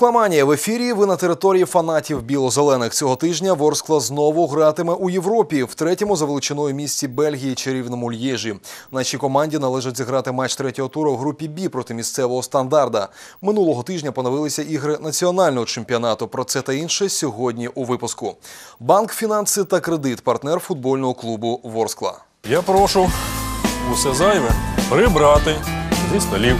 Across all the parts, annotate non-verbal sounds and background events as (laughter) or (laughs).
Ворскламанія в ефірі. Ви на території фанатів біло-зелених. Цього тижня Ворскла знову гратиме у Європі в третьому за величиною місті Бельгії чарівному Л'єжі. Нашій команді належить зіграти матч третього туру в групі Бі проти місцевого стандарда. Минулого тижня поновилися ігри національного чемпіонату. Про це та інше сьогодні у випуску. Банк фінанси та кредит партнер футбольного клубу Ворскла. Я прошу усе зайве прибрати зі столів.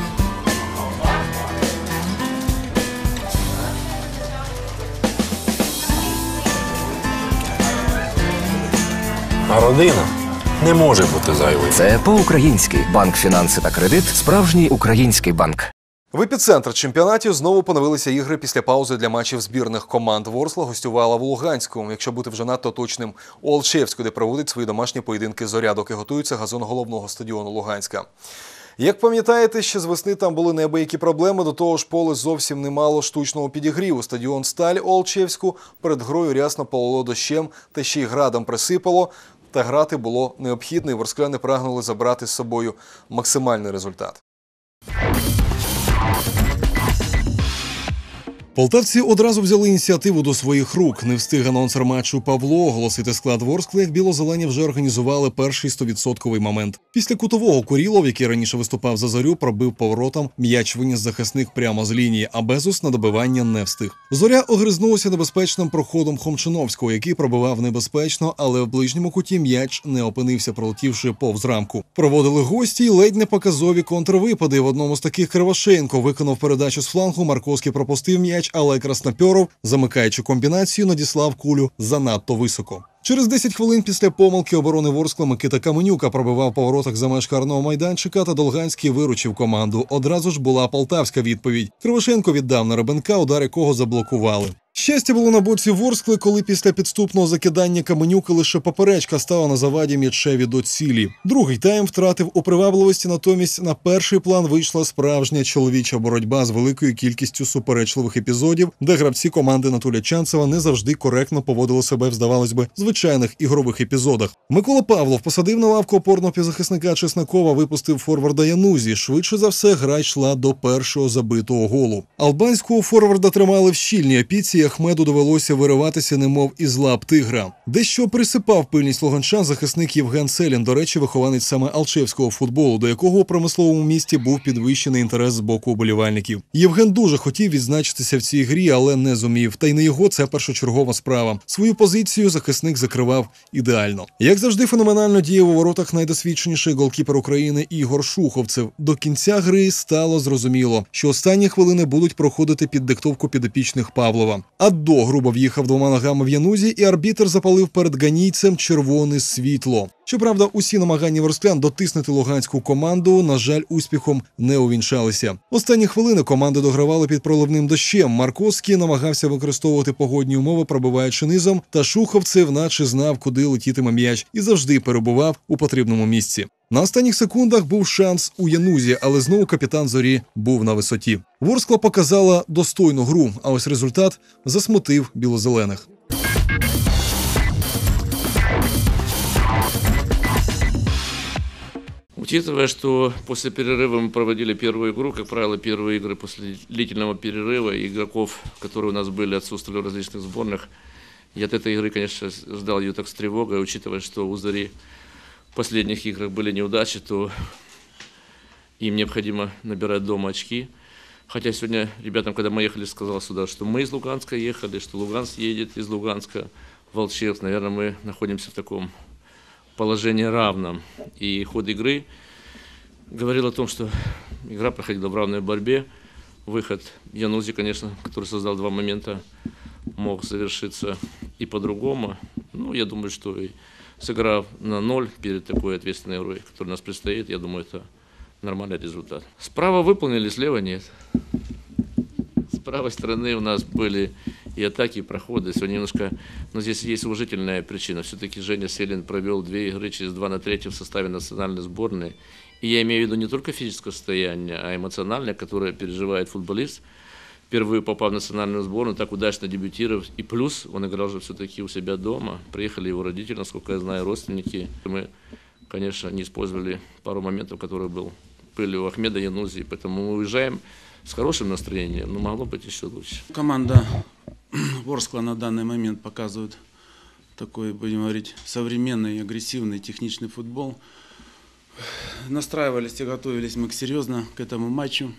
А родина не може бути зайвою. Це по-українськи. Банк фінанси та кредит справжній український банк. В епіцентр чемпіонатів знову поновилися ігри після паузи для матчів збірних команд. Ворсла гостювала в Луганську. Якщо бути вже надто точним, у Олчевську, де проводить свої домашні поєдинки зоря, доки готується газон головного стадіону Луганська. Як пам'ятаєте, ще з весни там були неабиякі проблеми. До того ж, поле зовсім не мало штучного підігріву. Стадіон Сталь Олчевську перед грою рясно пололо дощем та ще й градом присипало. Та грати було необхідно, і ворскляни прагнули забрати з собою максимальний результат. Полтавці одразу взяли ініціативу до своїх рук. Не встиг анонсер матчу Павло оголосити склад Ворскли, як білозелені вже організували перший 100% момент. Після кутового Курілов, який раніше виступав за зорю, пробив поворотом. М'яч виніс захисник прямо з лінії, а Безус на добивання не встиг. Зоря огризнулася небезпечним проходом Хомчиновського, який пробивав небезпечно, але в ближньому куті м'яч не опинився, пролетівши повз рамку. Проводили гості й ледь не показові контрвипади. В одному з таких Кривошеєнко виконав передачу з флангу. Марковський пропустив м'яч, але красноперов, замикаючи комбінацію, надіслав кулю занадто високо. Через 10 хвилин після помилки оборони Ворскла Микита Каменюка пробивав по воротах за меж карного майданчика та Долганський виручив команду. Одразу ж була полтавська відповідь. Кривошенко віддав на Ребенка, удар якого заблокували. Щастя було на боці Ворскли, коли після підступного закидання Каменюка лише поперечка стала на заваді м'ячеві до цілі. Другий тайм втратив у привабливості, натомість на перший план вийшла справжня чоловіча боротьба з великою кількістю суперечливих епізодів, де гравці команди Анатолія Чанцева не завжди коректно поводили себе здавалось би, звичайних ігрових епізодах. Микола Павлов посадив на лавку опорного півзахисника Чеснокова, випустив форварда Янузі. Швидше за все, гра йшла до першого забитого голу. Албанського форварда тримали в щільній опіці. і Ахмеду довелося вириватися, немов із лап тигра. Дещо присипав пильність луганчан захисник Євген Селін, до речі, вихованець саме алчевського футболу, до якого у промисловому місті був підвищений інтерес з боку уболівальників. Євген дуже хотів відзначитися в цій грі, але не зумів. Та й не його це першочергова справа. Свою позицію захисник закривав ідеально. Як завжди, феноменально діяв у воротах найдосвідченіший голкіпер України Ігор Шуховцев. До кінця гри стало зрозуміло, що останні хвилини будуть проходити під диктовку підопічних Павлова. Аддо грубо в'їхав двома ногами в Янузі, і арбітр запалив перед ганійцем червоне світло. Щоправда, усі намагання ворсклян дотиснути луганську команду, на жаль, успіхом не увінчалися. Останні хвилини команди догравали під проливним дощем. Марковський намагався використовувати погодні умови, пробиваючи низом, та Шуховцев, наче знав, куди летітиме м'яч, і завжди перебував у потрібному місці. На останніх секундах був шанс у Янузі, але знову капітан зорі був на висоті. Ворскла показала достойну гру, а ось результат засмутив білозелених. Учитывая, что после перерыва мы проводили первую игру, как правило, первые игры после длительного перерыва, игроков, которые у нас были, отсутствовали в различных сборных, я от этой игры, конечно, ждал ее так с тревогой, учитывая, что у Зари в последних играх были неудачи, то им необходимо набирать дома очки. Хотя сегодня ребятам, когда мы ехали, сказал сюда, что мы из Луганска ехали, что Луганск едет из Луганска в Волчев. Наверное, мы находимся в таком положении равном. И ход игры говорил о том, что игра проходила в равной борьбе. Выход Янузи, конечно, который создал два момента, мог завершиться и по-другому. Ну, я думаю, что и сыграв на ноль перед такой ответственной игрой, которая нас предстоит, я думаю, это нормальный результат. Справа выполнили, слева нет. С правой стороны у нас были и атаки, и проходы. Сегодня немножко, но здесь есть уважительная причина. Все-таки Женя Селин провел две игры через два на третье в составе национальной сборной. И я имею в виду не только физическое состояние, а эмоциональное, которое переживает футболист, впервые попав в национальную сборную, так удачно дебютировав. И плюс он играл же все-таки у себя дома. Приехали его родители, насколько я знаю, родственники. Мы, конечно, не использовали пару моментов, которые был, были у Ахмеда Янузи. Поэтому мы уезжаем с хорошим настроением, но могло быть еще лучше. Команда (clears throat) Ворскла на данный момент показывает такой, будем говорить, современный, агрессивный, техничный футбол. Настраивались и готовились мы серьезно к этому матчу.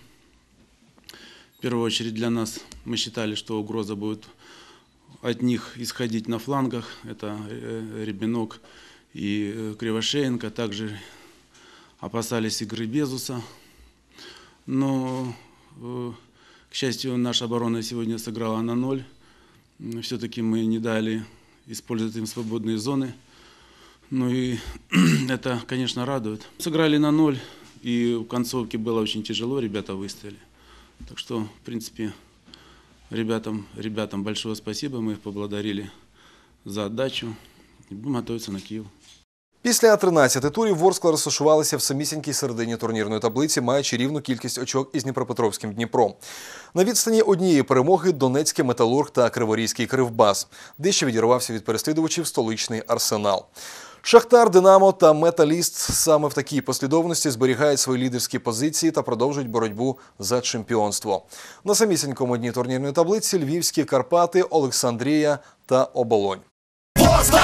В первую очередь для нас мы считали, что угроза будет от них исходить на флангах. Это э, Ребенок и э, Кривошеенко. Также опасались игры Безуса. Но, э, к счастью, наша оборона сегодня сыграла на ноль. Все-таки мы не дали использовать им свободные зоны. Ну и (clears throat) это, конечно, радует. Сыграли на ноль, и в концовке было очень тяжело, ребята выстояли. Так что, в принципе, ребятам, ребятам большое спасибо, мы их поблагодарили за отдачу. И будем готовиться на Киев. Після 13 турів Ворскла розташувалися в самісінькій середині турнірної таблиці, маючи рівну кількість очок із Дніпропетровським Дніпром. На відстані однієї перемоги Донецький металург та Криворізький Кривбас, дещо відірвався від переслідувачів столичний арсенал. Шахтар, Динамо та Металіст саме в такій послідовності зберігають свої лідерські позиції та продовжують боротьбу за чемпіонство. На самісінькому дні турнірної таблиці Львівські Карпати, Олександрія та Оболонь. Ворскла,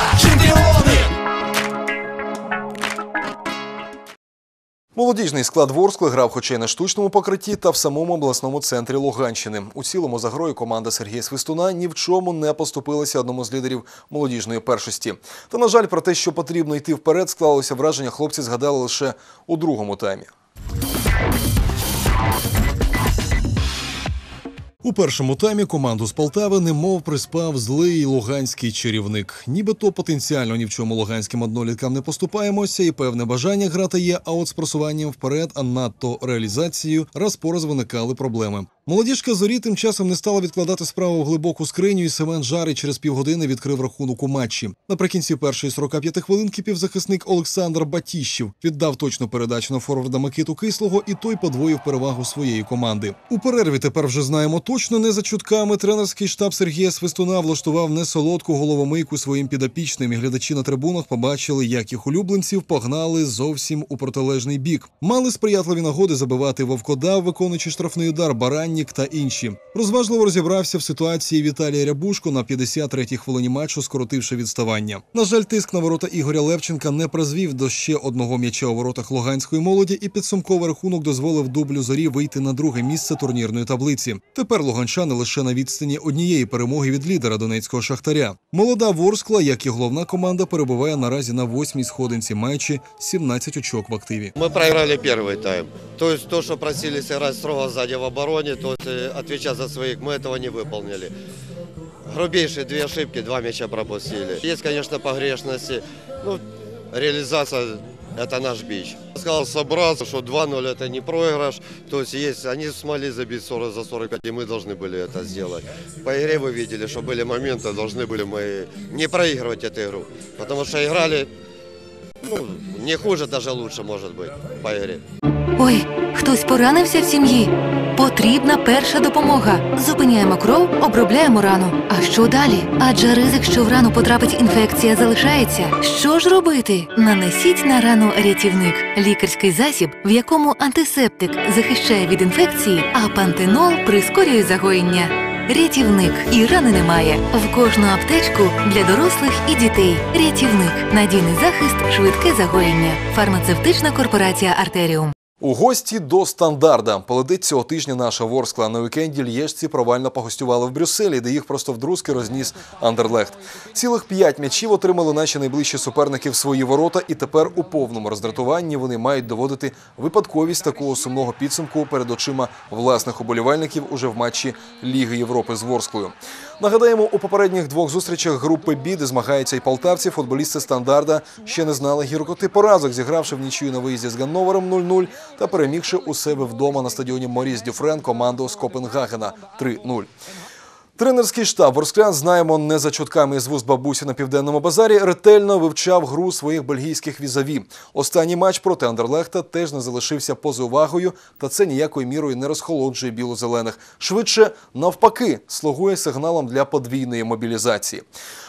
Молодіжний склад Ворскли грав хоча й на штучному покритті та в самому обласному центрі Луганщини. У цілому за грою команда Сергія Свистуна ні в чому не поступилася одному з лідерів молодіжної першості. Та на жаль, про те, що потрібно йти вперед, склалося враження. Хлопці згадали лише у другому таймі. У першому таймі команду з Полтави немов приспав злий луганський чарівник. Нібито потенціально ні в чому луганським одноліткам не поступаємося, і певне бажання грати є, а от з просуванням вперед, а надто реалізацією раз по раз виникали проблеми. Молодіжка зорі тим часом не стала відкладати справу в глибоку скриню, і Семен Жарий через півгодини відкрив рахунок у матчі. Наприкінці першої 45 хвилинки півзахисник Олександр Батіщів віддав точну передачу на форварда Микиту Кислого, і той подвоїв перевагу своєї команди. У перерві тепер вже знаємо точно не за чутками. Тренерський штаб Сергія Свистуна влаштував несолодку головомийку своїм підопічним. І глядачі на трибунах побачили, як їх улюбленців погнали зовсім у протилежний бік. Мали сприятливі нагоди забивати вовкодав, виконуючи штрафний удар, бараннік та інші. Розважливо розібрався в ситуації Віталій Рябушко на 53-й хвилині матчу, скоротивши відставання. На жаль, тиск на ворота Ігоря Левченка не призвів до ще одного м'яча у воротах луганської молоді, і підсумковий рахунок дозволив дублю зорі вийти на друге місце турнірної таблиці. Тепер луганчани лише на відстані однієї перемоги від лідера донецького шахтаря. Молода Ворскла, як і головна команда, перебуває наразі на восьмій сходинці, маючи 17 очок в активі. Мы проиграли первый тайм. То есть то, что просили сыграть строго сзади в обороне, то есть э, отвечать за своих, мы этого не выполнили. Грубейшие две ошибки, два мяча пропустили. Есть, конечно, погрешности. Ну, реализация – это наш бич. Сказал собраться, что 2-0 – это не проигрыш. То есть, есть они смогли забить 40 за 45, и мы должны были это сделать. По игре вы видели, что были моменты, должны были мы не проигрывать эту игру. Потому что играли ну, не хуже, даже лучше, может быть, по игре. Ой, хтось поранився в сім'ї. Потрібна перша допомога. Зупиняємо кров, обробляємо рану. А що далі? Адже ризик, що в рану потрапить інфекція, залишається. Що ж робити? Нанесіть на рану рятівник лікарський засіб, в якому антисептик захищає від інфекції, а пантенол прискорює загоєння. Рятівник і рани немає. В кожну аптечку для дорослих і дітей. Рятівник надійний захист, швидке загоєння. Фармацевтична корпорація Артеріум. У гості до стандарда. Поледить цього тижня наша Ворскла. На вікенді лєжці провально погостювали в Брюсселі, де їх просто вдрузки розніс Андерлехт. Цілих п'ять м'ячів отримали наші найближчі суперники в свої ворота, і тепер у повному роздратуванні вони мають доводити випадковість такого сумного підсумку перед очима власних уболівальників уже в матчі Ліги Європи з Ворсклою. Нагадаємо, у попередніх двох зустрічах групи Бі, змагаються і полтавці, футболісти стандарда ще не знали гіркоти поразок, зігравши в нічию на виїзді з Ганновером 0-0 та перемігши у себе вдома на стадіоні Моріс Дюфрен команду з Копенгагена 3-0. Тренерський штаб Ворсклян, знаємо не за чутками із вуст бабусі на південному базарі, ретельно вивчав гру своїх бельгійських візаві. Останній матч проти Андерлехта теж не залишився поза увагою, та це ніякою мірою не розхолоджує біло-зелених. Швидше, навпаки, слугує сигналом для подвійної мобілізації.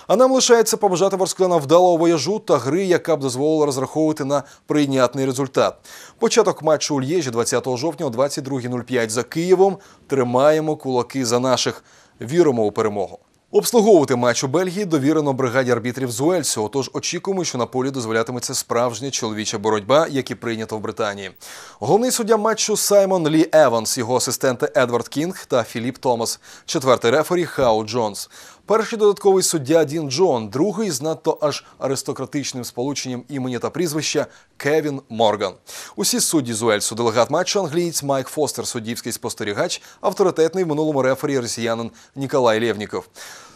А нам лишається побажати Ворскляна вдалого вояжу та гри, яка б дозволила розраховувати на прийнятний результат. Початок матчу у Лєжі 20 жовтня о 22.05 за Києвом. Тримаємо кулаки за наших. Віримо у перемогу. Обслуговувати матч у Бельгії довірено бригаді арбітрів з Уельсу, отож очікуємо, що на полі дозволятиметься справжня чоловіча боротьба, як і прийнято в Британії. Головний суддя матчу Саймон Лі Еванс, його асистенти Едвард Кінг та Філіп Томас, четвертий рефері Хау Джонс. Перший додатковий суддя Дін Джон, другий з надто аж аристократичним сполученням імені та прізвища Кевін Морган. Усі судді з Уельсу, делегат матчу англієць Майк Фостер, суддівський спостерігач, авторитетний в минулому рефері росіянин Ніколай Лєвніков.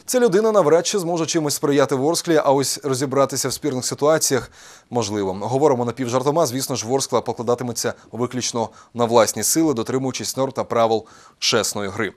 Ця людина навряд чи зможе чимось сприяти Ворсклі, а ось розібратися в спірних ситуаціях можливо. Говоримо напівжартома. Звісно ж, Ворскла покладатиметься виключно на власні сили, дотримуючись норм та правил чесної гри.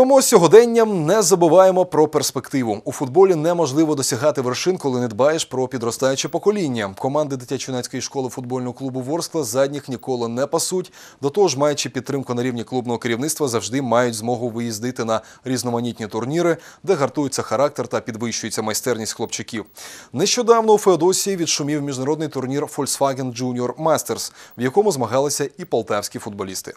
Живемо сьогоденням, не забуваємо про перспективу. У футболі неможливо досягати вершин, коли не дбаєш про підростаюче покоління. Команди дитячо-юнацької школи футбольного клубу Ворскла задніх ніколи не пасуть. До того ж, маючи підтримку на рівні клубного керівництва, завжди мають змогу виїздити на різноманітні турніри, де гартується характер та підвищується майстерність хлопчиків. Нещодавно у Феодосії відшумів міжнародний турнір Volkswagen Junior Masters, в якому змагалися і полтавські футболісти.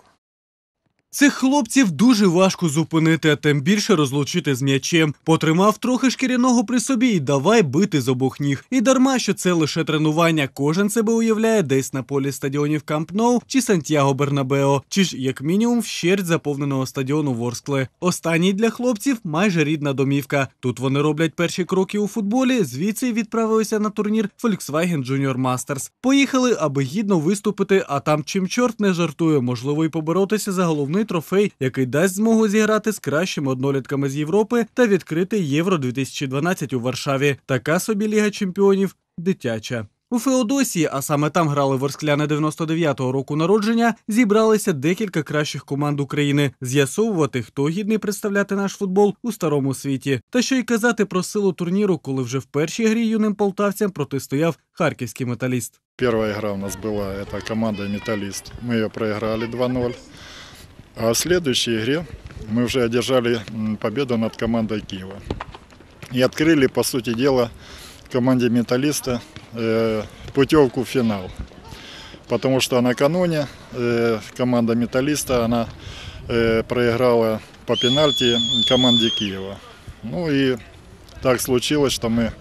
Цих хлопців дуже важко зупинити, а тим більше розлучити з м'ячем. Потримав трохи шкіряного при собі і давай бити з обох ніг. І дарма, що це лише тренування. Кожен себе уявляє десь на полі стадіонів Камп Ноу чи Сантьяго Бернабео, чи ж як мінімум вщерть заповненого стадіону Ворскле. Останній для хлопців майже рідна домівка. Тут вони роблять перші кроки у футболі. Звідси відправилися на турнір Volkswagen Junior Masters. Поїхали, аби гідно виступити, а там чим чорт не жартує, можливо, й поборотися за головний трофей, який дасть змогу зіграти з кращими однолітками з Європи та відкрити Євро 2012 у Варшаві. Така собі Ліга Чемпіонів дитяча. У Феодосії, а саме там грали ворскляни 99-го року народження, зібралися декілька кращих команд України з'ясовувати, хто гідний представляти наш футбол у старому світі. Та що й казати про силу турніру, коли вже в першій грі юним полтавцям протистояв харківський металіст. Первая игра у нас была, это команда «Металлист». Мы ее проиграли 2-0. А в следующей игре мы уже одержали победу над командой Киева. И открыли, по сути дела, команде «Металлиста» э, путевку в финал. Потому что накануне э, команда «Металлиста» она э, проиграла по пенальти команде Киева. Ну и так случилось, что мы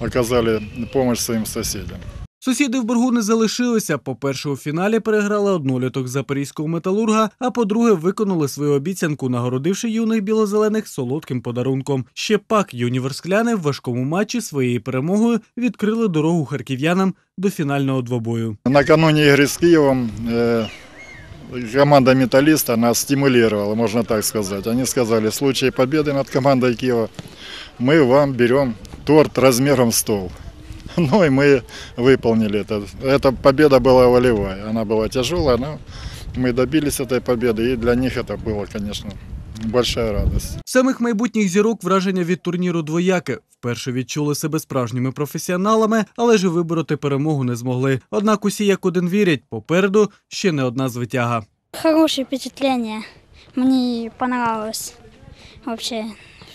оказали помощь своим соседям. Сусіди в боргу не залишилися. По-перше, у фіналі переграли одноліток запорізького металурга, а по-друге, виконали свою обіцянку, нагородивши юних білозелених солодким подарунком. Ще пак юні верскляни в важкому матчі своєю перемогою відкрили дорогу харків'янам до фінального двобою. Накануне игры с Киевом э, команда «Металлиста» нас стимулировала, можно так сказать. Они сказали, в случае победы над командой Киева мы вам берем торт размером в стол. (laughs) Ну и мы выполнили это. Эта победа была волевая. Она была тяжелая, но мы добились этой победы. И для них это было, конечно, большая радость. Самих майбутніх зірок враження від турніру двояке. Вперше відчули себе справжніми професіоналами, але ж і вибороти перемогу не змогли. Однак усі як один вірять, попереду ще не одна звитяга. Хорошее впечатление. Мне понравилось вообще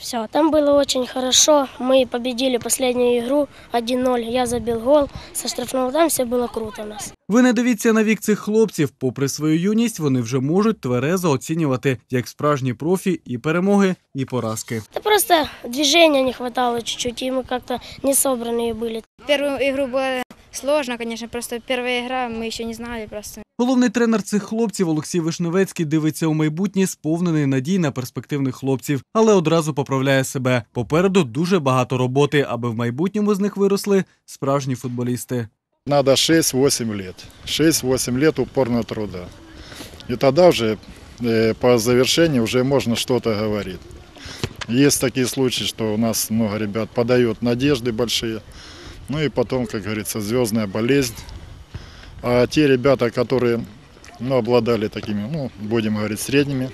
все. Там было очень хорошо. Мы победили последнюю игру 1-0. Я забил гол со штрафного. Там все было круто у нас. Ви не дивіться на вік цих хлопців. Попри свою юність, вони вже можуть тверезо оцінювати як справжні профі і перемоги, і поразки. Да просто движения не хватало чуть-чуть, и мы как-то не собранные были. Первую игру было сложно, конечно, просто первая игра, мы еще не знали просто. Головний тренер цих хлопців Олексій Вишневецький дивиться у майбутнє, сповнений надій на перспективних хлопців, але одразу поправляє себе. Попереду дуже багато роботи, аби в майбутньому з них виросли справжні футболісти. Надо 6-8 лет. 6-8 лет упорного труда. И тогда уже э, по завершении уже можно что-то говорить. Есть такие случаи, что у нас много ребят подают надежды большие. Ну и потом, как говорится, звездная болезнь. А те ребята, которые ну, обладали такими, ну, будем говорить, средними,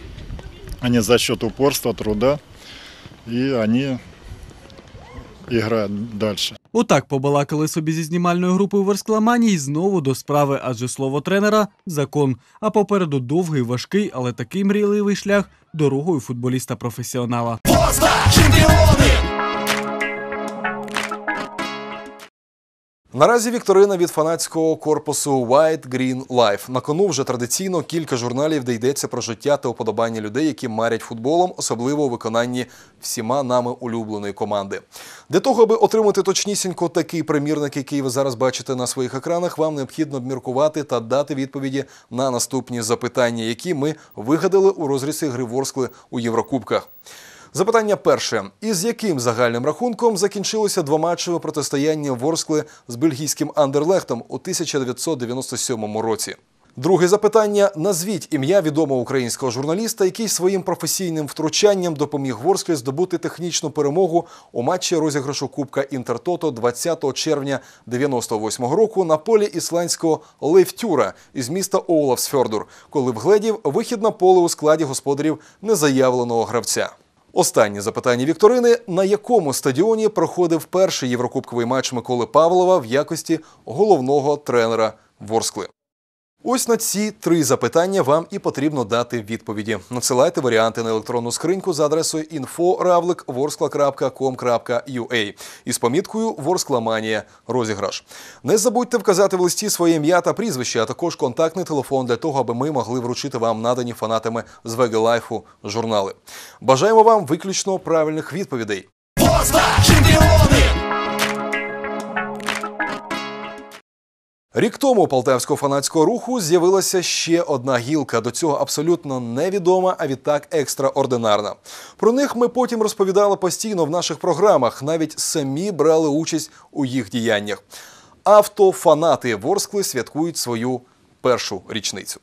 они за счет упорства, труда, и они играют дальше. Отак побалакали собі зі знімальною групою Верскламанії знову до справи, адже слово тренера закон. А попереду довгий, важкий, але такий мрійливий шлях дорогою футболіста-професіонала. Ворскла, чемпионы! Наразі вікторина від фанатського корпусу White Green Life. На кону вже традиційно кілька журналів, де йдеться про життя та уподобання людей, які марять футболом, особливо у виконанні всіма нами улюбленої команди. Для того, аби отримати точнісінько такий примірник, який ви зараз бачите на своїх екранах, вам необхідно обміркувати та дати відповіді на наступні запитання, які ми вигадали у розрізі гри Ворскли у Єврокубках. Запитання перше: із яким загальним рахунком закінчилося двоматчеве протистояння Ворскли з бельгійським Андерлехтом у 1997 році? Друге запитання: назвіть ім'я відомого українського журналіста, який своїм професійним втручанням допоміг Ворсклі здобути технічну перемогу у матчі розіграшу Кубка Інтертото 20 червня 98 року на полі ісландського Лейфтюра із міста Оулавсфьордур, коли вгледів вихід на поле у складі господарів незаявленого гравця. Останнє запитання Вікторини: на якому стадіоні проходив перший єврокубковий матч Миколи Павлова в якості головного тренера Ворскли? Ось на ці три запитання вам і потрібно дати відповіді. Надсилайте варіанти на електронну скриньку за адресою info.ravlik.vorskla.com.ua із поміткою «Ворскламанія. Розіграш. Не забудьте вказати в листі своє ім'я та прізвище, а також контактний телефон для того, аби ми могли вручити вам надані фанатами з Вегелайфу журнали. Бажаємо вам виключно правильних відповідей. Ворскла, Рік тому полтавського фанатського руху з'явилася ще одна гілка. До цього абсолютно невідома, а відтак екстраординарна. Про них ми потім розповідали постійно в наших програмах, навіть самі брали участь у їх діяннях. Автофанати Ворскли святкують свою першу річницю.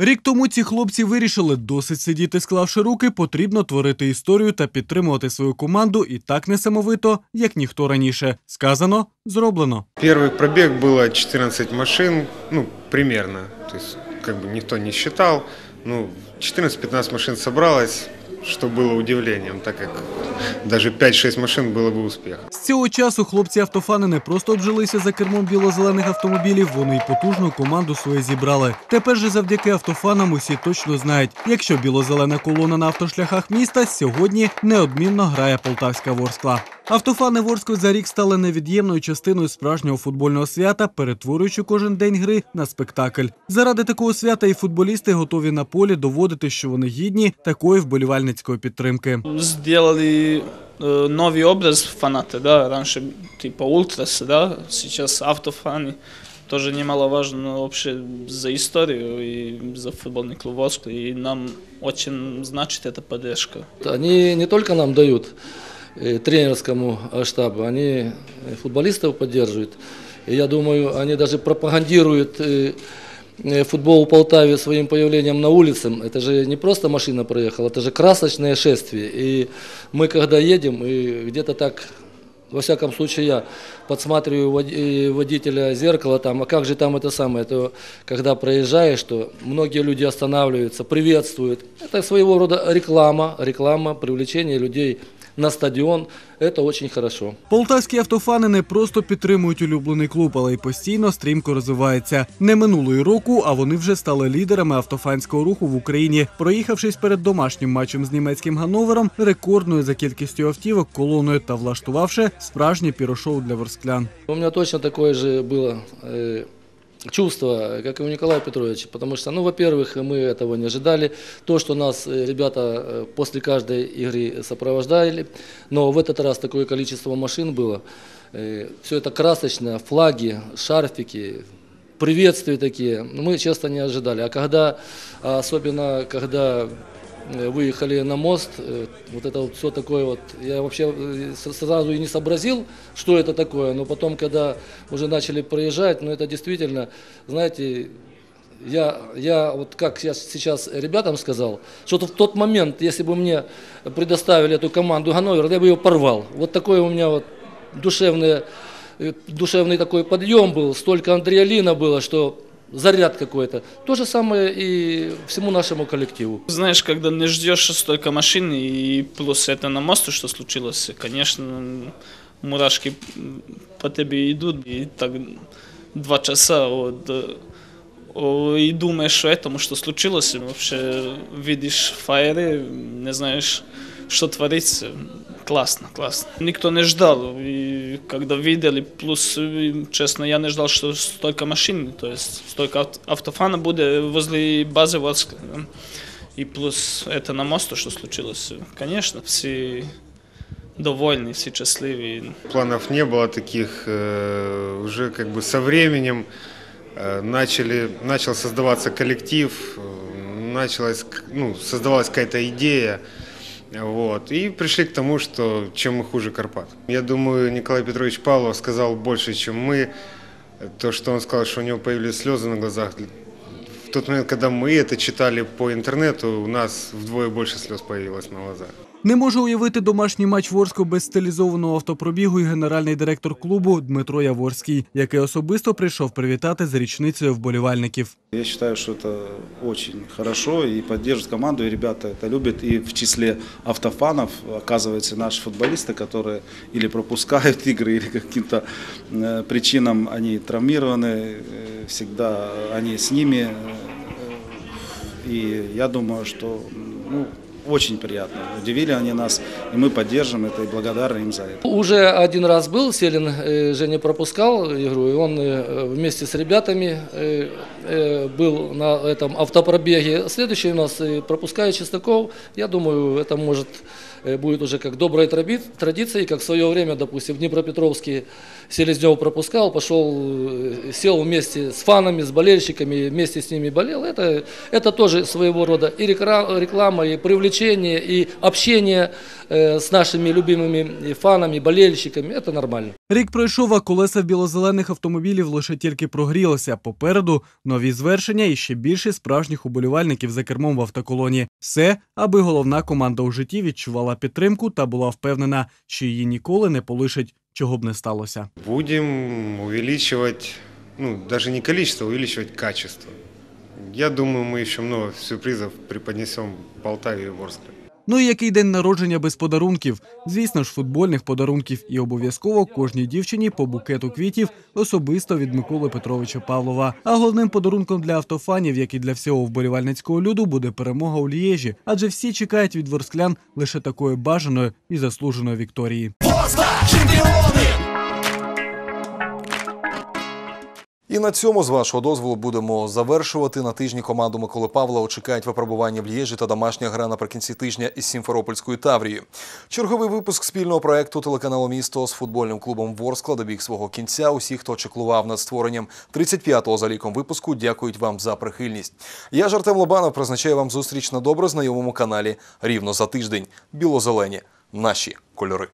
Рік тому ці хлопці вирішили досить сидіти, склавши руки, потрібно творити історію та підтримувати свою команду і так несамовито, як ніхто раніше. Сказано, зроблено. Первый пробег было 14 машин, ну, примерно. То есть, как бы никто не считал. Ну, 14-15 машин собралось, что было удивлением, так как даже 5-6 машин было бы успехом. З цього часу хлопці автофани не просто обжилися за кермом біло-зелених автомобілів, вони й потужну команду свою зібрали. Тепер же завдяки автофанам усі точно знають, якщо біло-зелена колона на автошляхах міста сьогодні неодмінно грає полтавська Ворскла. Автофани Ворскли за рік стали невід'ємною частиною справжнього футбольного свята, перетворюючи кожен день гри на спектакль. Заради такого свята і футболісти готові на полі доводити, що вони гідні такої вболівальницької підтримки. сделали э, новый образ фаната, да, раньше типа ультрасы, да, сейчас автофаны, тоже немаловажно вообще за историю и за футбольный клуб Ворскла, и нам очень значит эта поддержка. Они не только нам дают э, тренерскому э, штабу, они э, футболистов поддерживают. И я думаю, они даже пропагандируют э, э, футбол в Полтаве своим появлением на улице. Это же не просто машина проехала, это же красочное шествие. И мы когда едем, и где-то так, во всяком случае я подсматриваю вод- э, водителя зеркала, там, а как же там это самое, то когда проезжаешь, то многие люди останавливаются, приветствуют. Это своего рода реклама, реклама, привлечение людей на стадион. Это очень хорошо. Полтавські автофани не просто підтримують улюблений клуб, але й постійно стрімко розвиваються. Не минулої року, а вони вже стали лідерами автофанського руху в Україні, проїхавшись перед домашнім матчем з німецьким Ганновером рекордною за кількістю автівок колоною та влаштувавши справжнє пірошоу для ворсклян. У меня точно такое же было э, чувство, как и у Николая Петровича, потому что, ну, во-первых, мы этого не ожидали. То, что нас э, ребята э, после каждой игры сопровождали, но в этот раз такое количество машин было, Все это красочно, флаги, шарфики, приветствия такие. Мы честно не ожидали. А когда, а особенно когда э, выехали на мост, э, вот это вот все такое вот, я вообще э, сразу и не сообразил, что это такое, но потом, когда уже начали проезжать, ну это действительно, знаете, я, я вот как я сейчас ребятам сказал, что в тот момент, если бы мне предоставили эту команду Ганновер, я бы ее порвал. Вот такой у меня вот душевный, э, душевный такой подъем был, столько адреналина было, что заряд какой-то. То же самое и всему нашему коллективу. Знаешь, когда не ждешь столько машин, и плюс это на мосту, что случилось, конечно, мурашки по тебе идут, и так два часа вот, э, о, и думаешь о этом, что случилось, и вообще видишь фаеры, не знаешь, что творится. Классно, классно. Никто не ждал, и когда видели, плюс, и, честно, я не ждал, что столько машин, то есть столько ав- автофана будет возле базы Волска. да. И плюс это на мосту, что случилось. Конечно, все довольны, все счастливы. Планов не было таких. э, Уже как бы со временем э, начали, начал создаваться коллектив, э, началась, ну, создавалась какая-то идея. Вот. И пришли к тому, что чем мы хуже Карпат. Я думаю, Николай Петрович Павлов сказал больше, чем мы. То, что он сказал, что у него появились слезы на глазах. В тот момент, когда мы это читали по интернету, у нас вдвое больше слез появилось на глазах. Не можу уявити домашній матч Ворську без стилізованого автопробігу і генеральний директор клубу Дмитро Яворський, який особисто прийшов привітати з річницею вболівальників. Я считаю, что это очень хорошо и поддерживает команду, и ребята это любят. И в числе автофанов, оказывается, наши футболисты, которые или пропускают игры, или (laughs) каким-то э, причинам они травмированы, э, всегда они с ними. э, И я думаю, что ну, Очень приятно. Удивили они нас, и мы поддержим это и благодарны им за это. Уже один раз был, Селин э, Женя пропускал игру, и он э, вместе с ребятами э, был на этом автопробеге. Следующий у нас пропускает Чистаков. Я думаю, это может будет уже как доброй традицией, как в свое время, допустим, в Днепропетровске Селезнев пропускал, пошел, э, сел вместе с фанами, с болельщиками, вместе с ними болел. Это, это тоже своего рода и реклама, и привлечение, и общение э, с нашими любимыми фанами, болельщиками. Это нормально. Рік пройшов, а колеса білозелених автомобілів лише тільки прогрілися. Попереду нові звершення і ще більше справжніх уболівальників за кермом в автоколоні. Все, аби головна команда у житті відчувала підтримку та була впевнена, що її ніколи не полишить, чого б не сталося. Будем увеличивать, ну, даже не количество, увеличивать качество. Я думаю, мы еще много сюрпризов преподнесем Полтаве и Ворскле. Ну і який день народження без подарунків? Звісно ж, футбольних подарунків і обов'язково кожній дівчині по букету квітів особисто від Миколи Петровича Павлова. А головним подарунком для автофанів, як і для всього вболівальницького люду, буде перемога у Лієжі, адже всі чекають від ворсклян лише такої бажаної і заслуженої вікторії. І на цьому, з вашого дозволу, будемо завершувати. На тижні команду Миколи Павлова чекають випробування в Лєжі та домашня гра наприкінці тижня із Сімферопольською Таврією. Черговий випуск спільного проекту телеканалу Місто з футбольним клубом Ворскла добіг свого кінця. Усі, хто чеклував над створенням 35-го за ліком випуску, дякують вам за прихильність. Я ж Артем Лобанов призначаю вам зустріч на добре знайомому каналі рівно за тиждень. Біло-зелені наші кольори.